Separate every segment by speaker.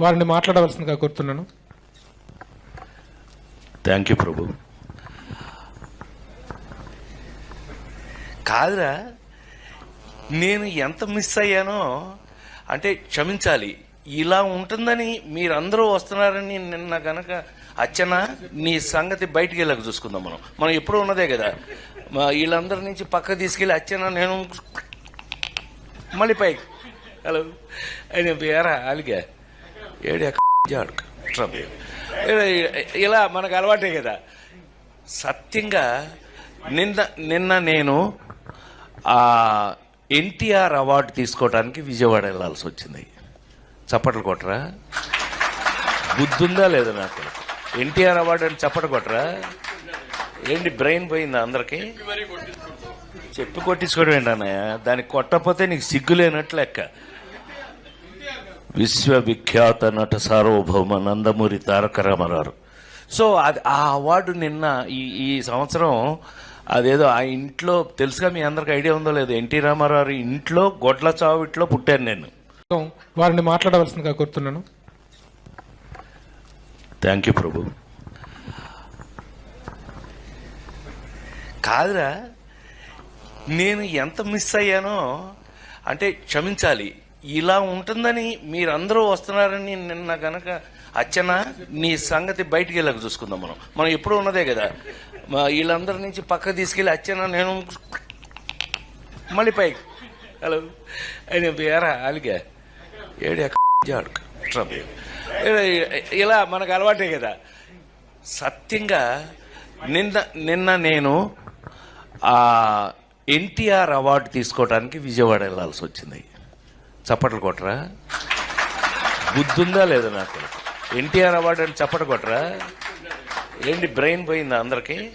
Speaker 1: వారిని మాట్లాడవలసిందిగా కోరుతున్నాను.
Speaker 2: థ్యాంక్ యూ ప్రభు కాదురా నేను ఎంత మిస్ అయ్యానో అంటే క్షమించాలి ఇలా ఉంటుందని మీరందరూ వస్తున్నారని నిన్న గనక అచ్చన నీ సంగతి బయటికి వెళ్ళక చూసుకుందాం మనం. మనం ఎప్పుడూ ఉన్నదే కదా. వీళ్ళందరి నుంచి పక్క తీసుకెళ్ళి అచ్చన నేను మళ్ళీ పైకి. హలో ఆయన పేరా అలిగా ఏడు ఇలా మనకు అలవాటే కదా. సత్యంగా నిన్న నిన్న నేను ఎన్టీఆర్ అవార్డు తీసుకోవడానికి విజయవాడ వెళ్ళాల్సి వచ్చింది. చప్పట్లు కొట్టరా? బుద్ధుందా లేదా నాకు? ఎన్టీఆర్ అవార్డు అని చప్పట కొట్టరా? ఏంటి బ్రెయిన్ పోయిందా అందరికి? చెప్పి కొట్టించుకోవడం ఏంటి అన్నయ్య దానికి కొట్టకపోతే నీకు సిగ్గు లేనట్లు లెక్క. విశ్వవిఖ్యాత నట సార్వభౌమ నందమూరి తారక రామారావు. సో అది ఆ అవార్డు నిన్న ఈ ఈ సంవత్సరం అదేదో ఆ ఇంట్లో తెలుసుగా మీ అందరికి ఐడియా ఉందో లేదో ఎన్టీ రామారావు ఇంట్లో గొడ్ల చావిట్లో పుట్టాను నేను.
Speaker 1: వారిని మాట్లాడవలసిందిగా కోరుతున్నాను.
Speaker 2: Thank you Prabhu. కాదురా నేను ఎంత మిస్ అయ్యానో అంటే క్షమించాలి. ఇలా ఉంటుందని మీరందరూ వస్తున్నారని నిన్న గనక అచ్చన నీ సంగతి బయటికి వెళ్ళక చూసుకుందాం మనం. మనం ఎప్పుడు ఉన్నదే కదా. వీళ్ళందరి నుంచి పక్క తీసుకెళ్ళి అచ్చన నేను మళ్ళీ పైకి. హలో. ఆయన పేరా అలిగా ఏడు ఇలా మనకు అలవాటే కదా. సత్యంగా నిన్న నిన్న నేను ఎన్టీఆర్ అవార్డు తీసుకోవడానికి విజయవాడ వెళ్ళాల్సి వచ్చింది. చప్పట్లు కొట్టరా? బుద్ధుందా లేదా నాకు? ఎన్టీఆర్ అవార్డు అని చప్పట కొట్టరా? ఏంటి బ్రెయిన్ పోయిందా అందరికి?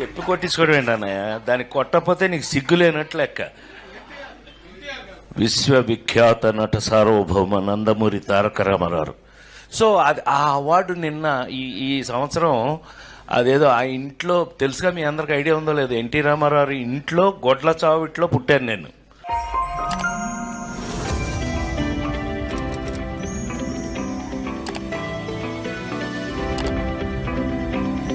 Speaker 2: చెప్పి కొట్టించుకోవడం ఏంటి అన్నయ్య? దానికి కొట్టకపోతే నీకు సిగ్గు లేనట్లు లెక్క. విశ్వవిఖ్యాత నట సార్వభౌమ నందమూరి తారక రామారావు. సో అది ఆ అవార్డు నిన్న ఈ ఈ సంవత్సరం అదేదో ఆ ఇంట్లో తెలుసుగా మీ అందరికి ఐడియా ఉందో లేదో? ఎన్టీ రామారావు ఇంట్లో గొడ్ల చావిట్లో పుట్టాను నేను.